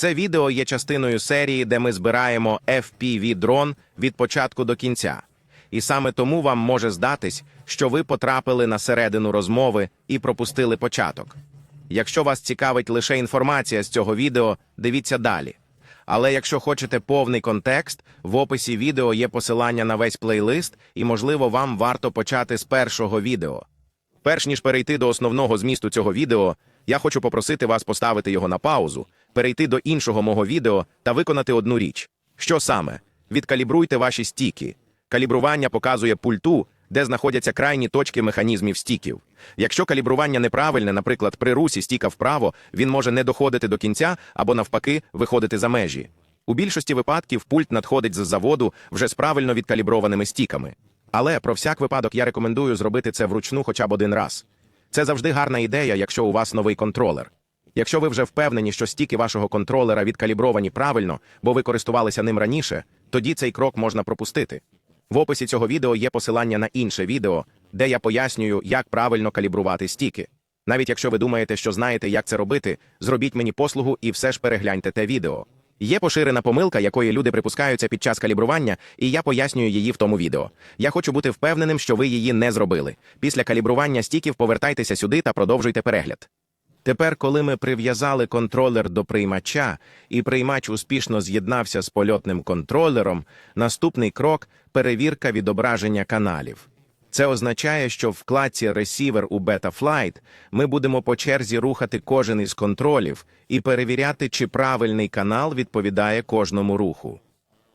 Це відео є частиною серії, де ми збираємо FPV-дрон від початку до кінця. І саме тому вам може здатись, що ви потрапили на середину розмови і пропустили початок. Якщо вас цікавить лише інформація з цього відео, дивіться далі. Але якщо хочете повний контекст, в описі відео є посилання на весь плейлист, і, можливо, вам варто почати з першого відео. Перш ніж перейти до основного змісту цього відео, я хочу попросити вас поставити його на паузу, перейти до іншого мого відео та виконати одну річ. Що саме? Відкалібруйте ваші стіки. Калібрування показує пульту, де знаходяться крайні точки механізмів стіків. Якщо калібрування неправильне, наприклад, при русі стіка вправо, він може не доходити до кінця або навпаки виходити за межі. У більшості випадків пульт надходить з заводу вже з правильно відкаліброваними стіками. Але про всяк випадок я рекомендую зробити це вручну хоча б один раз. Це завжди гарна ідея, якщо у вас новий контролер. Якщо ви вже впевнені, що стіки вашого контролера відкалібровані правильно, бо ви користувалися ним раніше, тоді цей крок можна пропустити. В описі цього відео є посилання на інше відео, де я пояснюю, як правильно калібрувати стіки. Навіть якщо ви думаєте, що знаєте, як це робити, зробіть мені послугу і все ж перегляньте те відео. Є поширена помилка, якої люди припускаються під час калібрування, і я пояснюю її в тому відео. Я хочу бути впевненим, що ви її не зробили. Після калібрування стіків повертайтеся сюди та продовжуйте перегляд. Тепер, коли ми прив'язали контролер до приймача, і приймач успішно з'єднався з польотним контролером, наступний крок перевірка відображення каналів. Це означає, що в вкладці Receiver у Betaflight ми будемо по черзі рухати кожен із контролів і перевіряти, чи правильний канал відповідає кожному руху.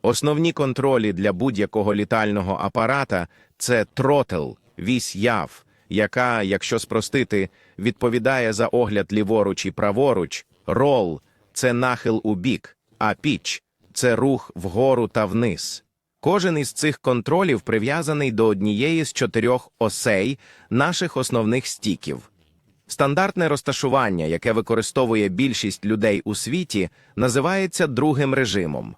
Основні контролі для будь-якого літального апарата це тротл, вісь яв, яка, якщо спростити, відповідає за огляд ліворуч і праворуч, рол це нахил у бік, а піч це рух вгору та вниз. Кожен із цих контролів прив'язаний до однієї з чотирьох осей наших основних стіків. Стандартне розташування, яке використовує більшість людей у світі, називається другим режимом.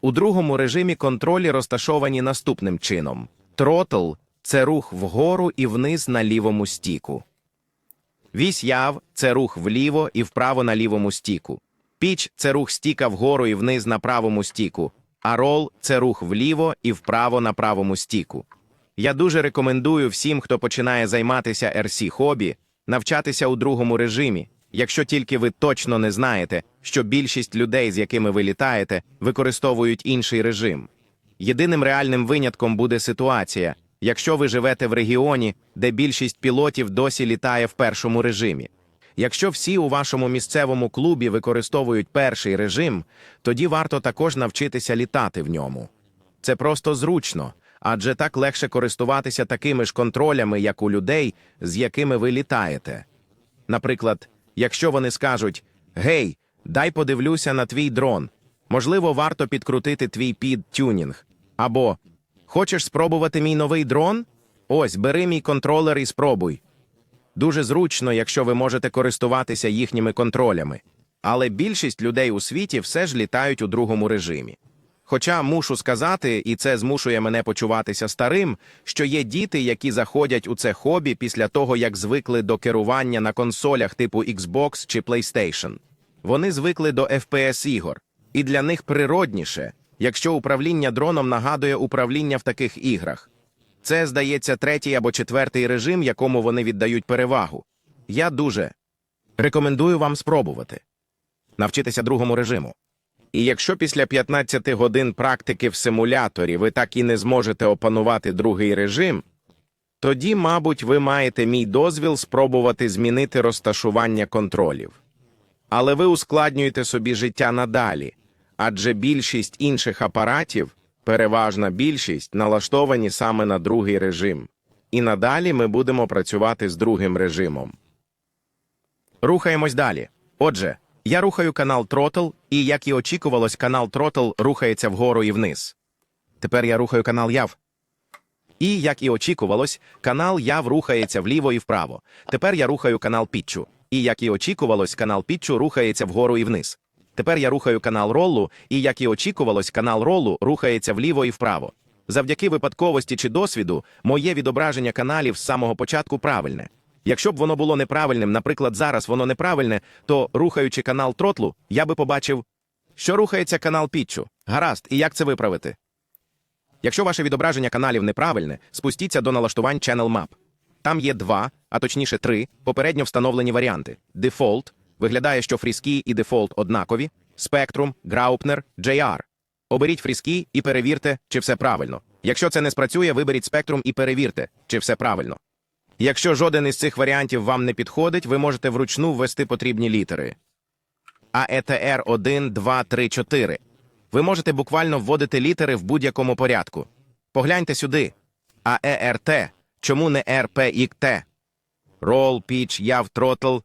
У другому режимі контролі розташовані наступним чином: тротл це рух вгору і вниз на лівому стіку. Вісь яв це рух вліво і вправо на лівому стіку. Піч це рух стіка вгору і вниз на правому стіку, а рол це рух вліво і вправо на правому стіку. Я дуже рекомендую всім, хто починає займатися RC хобі, навчатися у другому режимі, якщо тільки ви точно не знаєте, що більшість людей, з якими ви літаєте, використовують інший режим. Єдиним реальним винятком буде ситуація, якщо ви живете в регіоні, де більшість пілотів досі літає в першому режимі. Якщо всі у вашому місцевому клубі використовують перший режим, тоді варто також навчитися літати в ньому. Це просто зручно, адже так легше користуватися такими ж контролями, як у людей, з якими ви літаєте. Наприклад, якщо вони скажуть Гей, дай подивлюся на твій дрон, можливо, варто підкрутити твій підтюнінг. Або Хочеш спробувати мій новий дрон? Ось, бери мій контролер і спробуй. Дуже зручно, якщо ви можете користуватися їхніми контролями. Але більшість людей у світі все ж літають у другому режимі. Хоча мушу сказати, і це змушує мене почуватися старим, що є діти, які заходять у це хобі після того, як звикли до керування на консолях типу Xbox чи PlayStation. Вони звикли до FPS ігор, і для них природніше, якщо управління дроном нагадує управління в таких іграх. Це, здається, третій або четвертий режим, якому вони віддають перевагу. Я дуже рекомендую вам спробувати навчитися другому режиму. І якщо після 15 годин практики в симуляторі ви так і не зможете опанувати другий режим, тоді, мабуть, ви маєте мій дозвіл спробувати змінити розташування контролів. Але ви ускладнюєте собі життя надалі, адже більшість інших апаратів, переважна більшість, налаштовані саме на другий режим. І надалі ми будемо працювати з другим режимом. Рухаємось далі. Отже, я рухаю канал Throttle, і, як і очікувалось, канал Throttle рухається вгору і вниз. Тепер я рухаю канал Яв. І, як і очікувалось, канал Яв рухається вліво і вправо. Тепер я рухаю канал Пітчу. І, як і очікувалось, канал Пітчу рухається вгору і вниз. Тепер я рухаю канал Роллу, і, як і очікувалось, канал Роллу рухається вліво і вправо. Завдяки випадковості чи досвіду, моє відображення каналів з самого початку правильне. Якщо б воно було неправильним, наприклад, зараз воно неправильне, то рухаючи канал тротлу, я би побачив, що рухається канал пітчу. Гаразд, і як це виправити? Якщо ваше відображення каналів неправильне, спустіться до налаштувань Channel Map. Там є два, а точніше три, попередньо встановлені варіанти. Default виглядає, що фрізкі і дефолт однакові, Spectrum, Graupner, JR. Оберіть фрізкі і перевірте, чи все правильно. Якщо це не спрацює, виберіть Spectrum і перевірте, чи все правильно. Якщо жоден із цих варіантів вам не підходить, ви можете вручну ввести потрібні літери. AETR 1, 2, 3, 4. Ви можете буквально вводити літери в будь-якому порядку. Погляньте сюди. AERT. Чому не RPIT? Roll, Pitch, Яв, Throttle.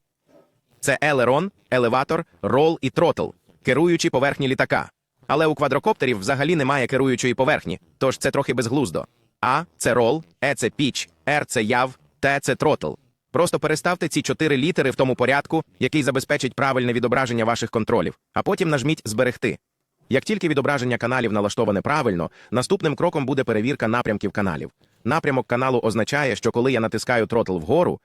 Це елерон, елеватор, рол і тротл, керуючі поверхні літака. Але у квадрокоптерів взагалі немає керуючої поверхні, тож це трохи безглуздо. А це рол, Е це піч, Р це яв, Т це тротл. Просто переставте ці чотири літери в тому порядку, який забезпечить правильне відображення ваших контролів, а потім нажміть Зберегти. Як тільки відображення каналів налаштоване правильно, наступним кроком буде перевірка напрямків каналів. Напрямок каналу означає, що коли я натискаю тротл вгору,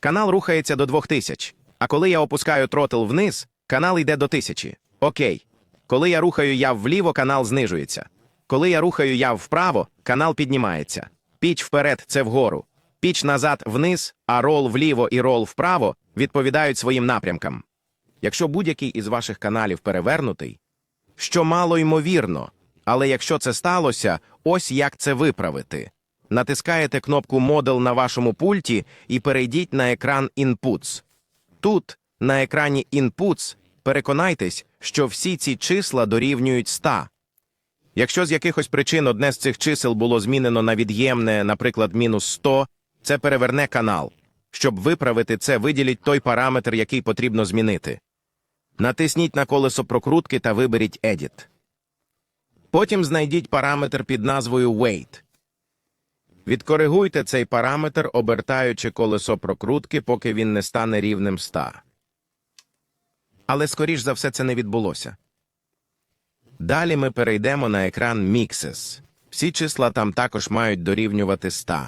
канал рухається до 2000, а коли я опускаю тротл вниз, канал йде до 1000. Окей. Коли я рухаю яв вліво, канал знижується. Коли я рухаю яв вправо, канал піднімається. Піч вперед це вгору. Піч назад вниз, а рол вліво і рол вправо відповідають своїм напрямкам. Якщо будь-який із ваших каналів перевернутий, що мало ймовірно, але якщо це сталося, ось як це виправити. Натискаєте кнопку Model на вашому пульті і перейдіть на екран Inputs. Тут, на екрані Inputs, переконайтесь, що всі ці числа дорівнюють 100. Якщо з якихось причин одне з цих чисел було змінено на від'ємне, наприклад, мінус 100, це переверне канал. Щоб виправити це, виділіть той параметр, який потрібно змінити. Натисніть на колесо прокрутки та виберіть Edit. Потім знайдіть параметр під назвою Weight. Відкоригуйте цей параметр, обертаючи колесо прокрутки, поки він не стане рівнем 100. Але, скоріш за все, це не відбулося. Далі ми перейдемо на екран Mixes. Всі числа там також мають дорівнювати 100.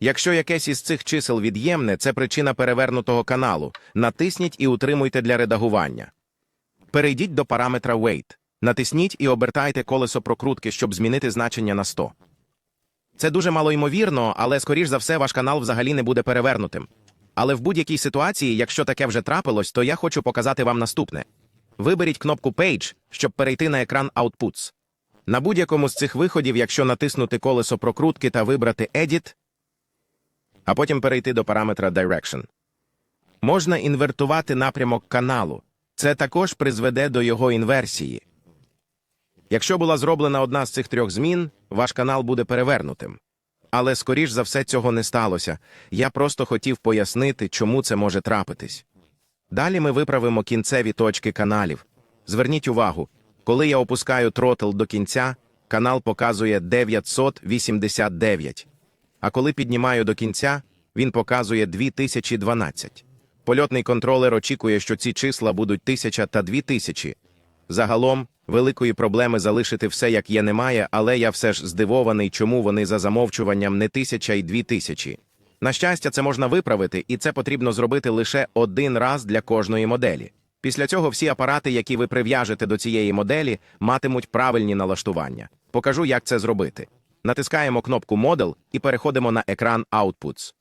Якщо якесь із цих чисел від'ємне, це причина перевернутого каналу. Натисніть і утримуйте для редагування. Перейдіть до параметра Weight. Натисніть і обертайте колесо прокрутки, щоб змінити значення на 100. Це дуже малоймовірно, але, скоріш за все, ваш канал взагалі не буде перевернутим. Але в будь-якій ситуації, якщо таке вже трапилось, то я хочу показати вам наступне. Виберіть кнопку Page, щоб перейти на екран Outputs. На будь-якому з цих виходів, якщо натиснути колесо прокрутки та вибрати Edit, а потім перейти до параметра Direction. Можна інвертувати напрямок каналу. Це також призведе до його інверсії. Якщо була зроблена одна з цих трьох змін, ваш канал буде перевернутим. Але, скоріш за все, цього не сталося. Я просто хотів пояснити, чому це може трапитись. Далі ми виправимо кінцеві точки каналів. Зверніть увагу, коли я опускаю тротл до кінця, канал показує 989. А коли піднімаю до кінця, він показує 2012. Польотний контролер очікує, що ці числа будуть 1000 та 2000. Загалом, великої проблеми залишити все, як є, немає, але я все ж здивований, чому вони за замовчуванням не 1000 і 2000. На щастя, це можна виправити, і це потрібно зробити лише один раз для кожної моделі. Після цього всі апарати, які ви прив'яжете до цієї моделі, матимуть правильні налаштування. Покажу, як це зробити. Натискаємо кнопку Model і переходимо на екран Outputs.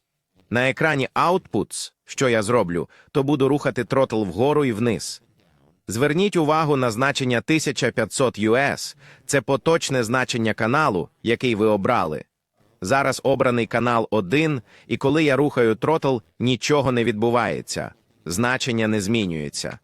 На екрані Outputs, що я зроблю, то буду рухати тротл вгору і вниз. Зверніть увагу на значення 1500 US. Це поточне значення каналу, який ви обрали. Зараз обраний канал 1, і коли я рухаю тротл, нічого не відбувається. Значення не змінюється.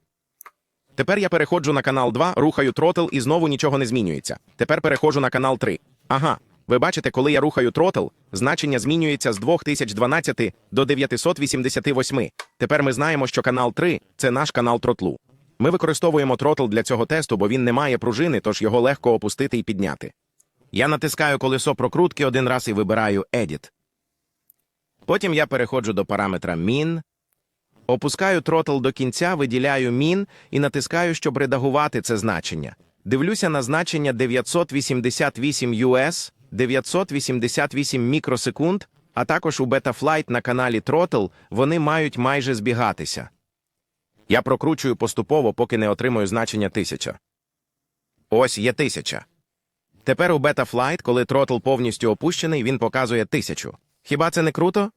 Тепер я переходжу на канал 2, рухаю тротл і знову нічого не змінюється. Тепер переходжу на канал 3. Ага, ви бачите, коли я рухаю тротл, значення змінюється з 2012 до 988. Тепер ми знаємо, що канал 3 це наш канал тротлу. Ми використовуємо тротл для цього тесту, бо він не має пружини, тож його легко опустити і підняти. Я натискаю колесо прокрутки один раз і вибираю Edit. Потім я переходжу до параметра Min, опускаю тротл до кінця, виділяю Min і натискаю, щоб редагувати це значення. Дивлюся на значення 988 US, 988 мікросекунд, А також у Betaflight на каналі Throttle вони мають майже збігатися. Я прокручую поступово, поки не отримую значення 1000. Ось є 1000. Тепер у Betaflight, коли Throttle повністю опущений, він показує 1000. Хіба це не круто?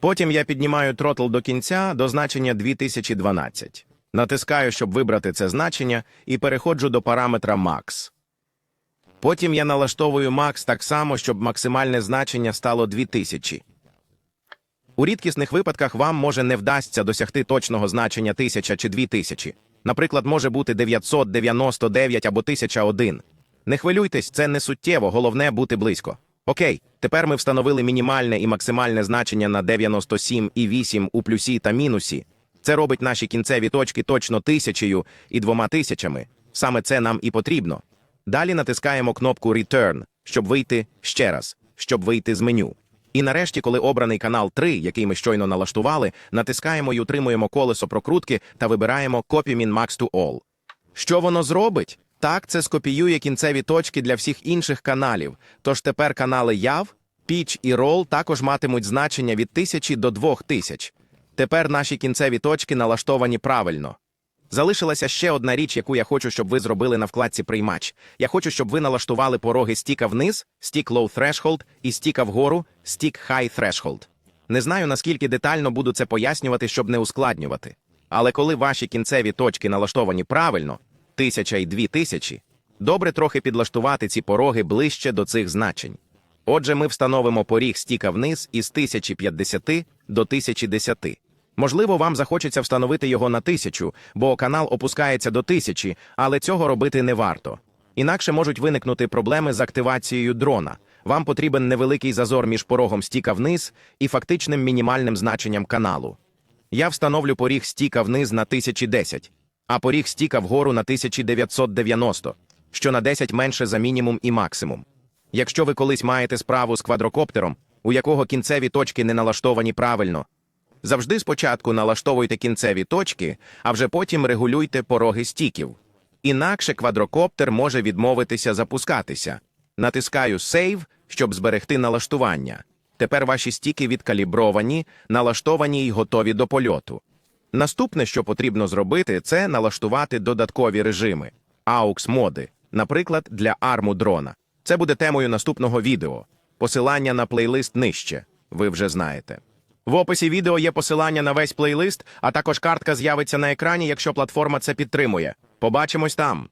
Потім я піднімаю Throttle до кінця до значення 2012. Натискаю, щоб вибрати це значення, і переходжу до параметра Max. Потім я налаштовую Max так само, щоб максимальне значення стало 2000. У рідкісних випадках вам може не вдасться досягти точного значення 1000 чи 2000. Наприклад, може бути 999 або 1001. Не хвилюйтесь, це не суттєво, головне бути близько. Окей, тепер ми встановили мінімальне і максимальне значення на 97,8 у плюсі та мінусі. Це робить наші кінцеві точки точно тисячею і двома тисячами. Саме це нам і потрібно. Далі натискаємо кнопку Return, щоб вийти ще раз, щоб вийти з меню. І нарешті, коли обраний канал 3, який ми щойно налаштували, натискаємо і утримуємо колесо прокрутки та вибираємо Copy Min Max to All. Що воно зробить? Так, це скопіює кінцеві точки для всіх інших каналів. Тож тепер канали Яв, Pitch і Roll також матимуть значення від 1000 до 2000. Тепер наші кінцеві точки налаштовані правильно. Залишилася ще одна річ, яку я хочу, щоб ви зробили на вкладці Приймач. Я хочу, щоб ви налаштували пороги стіка вниз, стік Low Threshold і стіка вгору, стік High Threshold. Не знаю, наскільки детально буду це пояснювати, щоб не ускладнювати. Але коли ваші кінцеві точки налаштовані правильно, тисяча і дві тисячі, добре трохи підлаштувати ці пороги ближче до цих значень. Отже, ми встановимо поріг стіка вниз із 1050 до 1010. Можливо, вам захочеться встановити його на 1000, бо канал опускається до 1000, але цього робити не варто. Інакше можуть виникнути проблеми з активацією дрона. Вам потрібен невеликий зазор між порогом стіка вниз і фактичним мінімальним значенням каналу. Я встановлю поріг стіка вниз на 1010, а поріг стіка вгору на 1990, що на 10 менше за мінімум і максимум. Якщо ви колись маєте справу з квадрокоптером, у якого кінцеві точки не налаштовані правильно, завжди спочатку налаштовуйте кінцеві точки, а вже потім регулюйте пороги стіків. Інакше квадрокоптер може відмовитися запускатися. Натискаю Save, щоб зберегти налаштування. Тепер ваші стіки відкалібровані, налаштовані і готові до польоту. Наступне, що потрібно зробити, це налаштувати додаткові режими AUX-моди, наприклад, для арму дрона. Це буде темою наступного відео. Посилання на плейлист нижче. Ви вже знаєте. В описі відео є посилання на весь плейлист, а також картка з'явиться на екрані, якщо платформа це підтримує. Побачимось там.